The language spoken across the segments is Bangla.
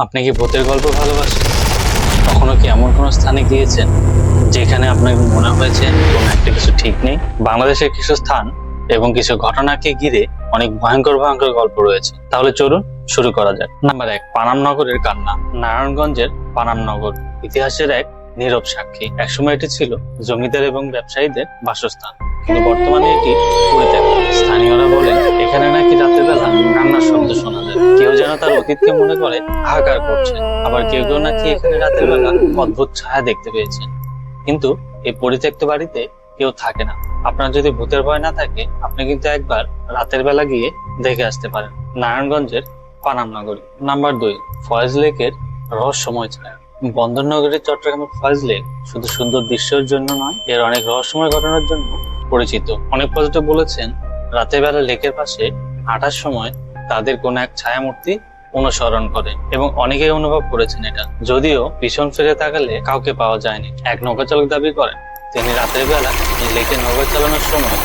আপনি কি ভূতের গল্প ভালোবাসেন? কখনো কি এমন কোনো স্থানে গিয়েছেন যেখানে আপনার মনে হয়েছে কোনো একটা কিছু ঠিক নেই? বাংলাদেশের কিছু স্থান এবং কিছু ঘটনাকে ঘিরে অনেক ভয়ঙ্কর ভয়ঙ্কর গল্প রয়েছে। তাহলে চলুন শুরু করা যাক। নাম্বার এক, পানাম নগরের কান্না। নারায়ণগঞ্জের পানাম নগর ইতিহাসের এক নীরব সাক্ষী। একসময় এটি ছিল জমিদার এবং ব্যবসায়ীদের বাসস্থান। কিন্তু বর্তমানে এটি পরিত্যক্ত স্থানীয়রা বলে, এখানে নাকি রাতের বেলা কান্নার শব্দ শোনা যায়। কেউ যেন তার অতীতকে মনে করে হাহাকার করছে। আবার কেউ কেউ নাকি এখানে রাতের বেলা অদ্ভুত ছায়া দেখতে পেয়েছেন কিন্তু এই পরিত্যক্ত বাড়িতে কেউ থাকে না। আপনার যদি ভূতের ভয় না থাকে, আপনি কিন্তু একবার রাতের বেলা গিয়ে দেখে আসতে পারেন। নারায়ণগঞ্জের পানাম নগরী, নাম্বার দুই, ফয়েজ লেকের রহস্যময় ছায়া। বন্দরনগরীর চট্টগ্রামের ফয়েজ লেক শুধু সুন্দর দৃশ্যের জন্য নয়, এর অনেক রহস্যময় ঘটনার জন্য পরিচিত। অনেক পর্যটক বলেছেন, রাতের বেলা লেকের পাশে হাঁটার সময় তাদের কোনো এক ছায়ামূর্তি অনুসরণ করে এবং অনেকেই অনুভব করেছেন এটা। যদিও পিছন ফিরে তাকালে কাউকে পাওয়া যায়নি। এক নৌকা চালক দাবি করেন, তিনি রাতের বেলা লেকে নৌকা চালানোর সময়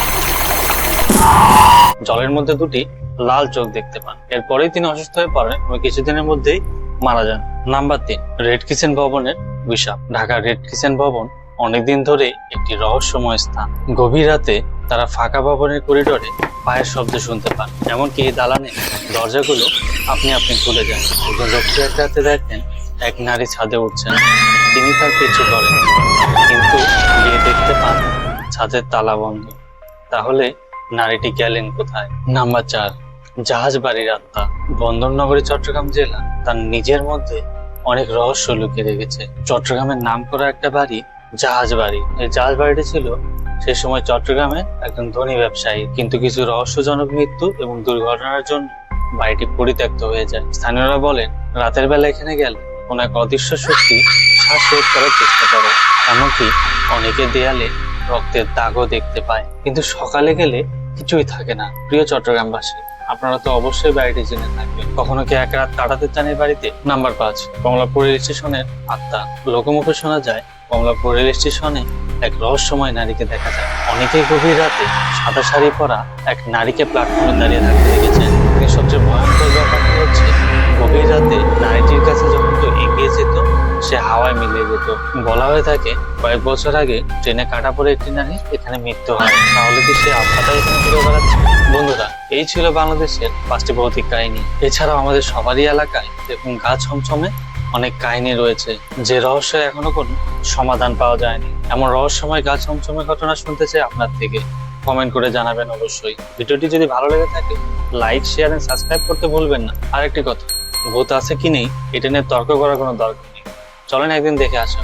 জলের মধ্যে দুটি লাল চোখ দেখতে পান। এরপরেই তিনি অসুস্থ হয়ে পড়েন এবং কিছুদিনের মধ্যেই মারা যান। নাম্বার তিন, রেড কিচেন ভবনের অভিশাপ ঢাকার রেড কিচেন ভবন অনেকদিন ধরে একটি রহস্যময় স্থান। গভীর রাতে তারা ফাঁকা ভবনের করিডোরে পায়ের শব্দ শুনতে পান। এমনকি এই দালানে দরজাগুলো আপনি আপনি খুলে যান একজন ব্যক্তি এক রাতে দেখেন এক নারী ছাদে উঠছেন। তিনি তার পিছু করেন কিন্তু গিয়ে দেখতে পান ছাদের তালা বন্ধ। তাহলে নারীটি গেলেন কোথায়? নাম্বার চার জাহাজ বাড়ির আত্মা বন্দরনগরী চট্টগ্রাম জেলা। তার নিজের মধ্যে অনেক রহস্য লুকিয়ে রেখেছে। চট্টগ্রামের নাম করা একটা বাড়ি জাহাজ বাড়ি এই জাহাজ বাড়িটি ছিল সে সময় চট্টগ্রামে একজন ধনী ব্যবসায়ী, কিন্তু কিছু রহস্যজনক মৃত্যু এবং দুর্ঘটনার জন্য বাড়িটি পরিত্যক্ত হয়ে যায়। স্থানীয়রা বলেন, রাতের বেলা এখানে গেলে কোন এক অদৃশ্য শক্তি শ্বাস শ্বাসরোধ করার চেষ্টা করে, এমনকি অনেকে দেয়ালে রক্তের দাগও দেখতে পায়। কিন্তু সকালে গেলে কিছুই থাকে না, প্রিয় চট্টগ্রামবাসী। আপনারা তো অবশ্যই বাড়িটি জেনে থাকবেন। কখনো কি এক রাত কাটাতে চান এই বাড়িতে? নাম্বার পাঁচ কমলাপুর রেল স্টেশনের আত্মা। লোকমুখে শোনা যায় কমলাপুর রেল স্টেশনে এক রহস্যময় নারীকে দেখা যায়। অনেকেই গভীর রাতে সাদা শাড়ি পরা এক নারীকে প্ল্যাটফর্মে দাঁড়িয়ে থাকতে দেখেছেন। সবচেয়ে ভয়ঙ্কর ব্যাপারটি হচ্ছে, গভীর রাতে নারীটির কাছে যখন কেউ এগিয়ে যেত, সে হাওয়ায় মিলিয়ে যেত। বলা হয়ে থাকে, কয়েক বছর আগে ট্রেনে কাটা পড়ে একটি নারী এখানে মৃত্যু হয়। তাহলে কি সে আত্মাটাই এখানে ঘুরে বেড়াচ্ছে? বন্ধুরা, এই ছিল বাংলাদেশের পাঁচটি ভৌতিক কাহিনী। এছাড়াও আমাদের সবারই এলাকায় এরকম গা ছমছমে অনেক কাহিনী রয়েছে যে রহস্যের এখনও কোনো সমাধান পাওয়া যায়নি। এমন রহস্যময় গা ছমছমে ঘটনা শুনতে চাই আপনার থেকে। কমেন্ট করে জানাবেন অবশ্যই। ভিডিওটি যদি ভালো লেগে থাকে, লাইক শেয়ার এন্ড সাবস্ক্রাইব করতে ভুলবেন না। আরেকটি কথা, ভূত আছে কি নেই? এটা নিয়ে তর্ক করার কোনো দরকার নেই। চলেন একদিন দেখে আসা।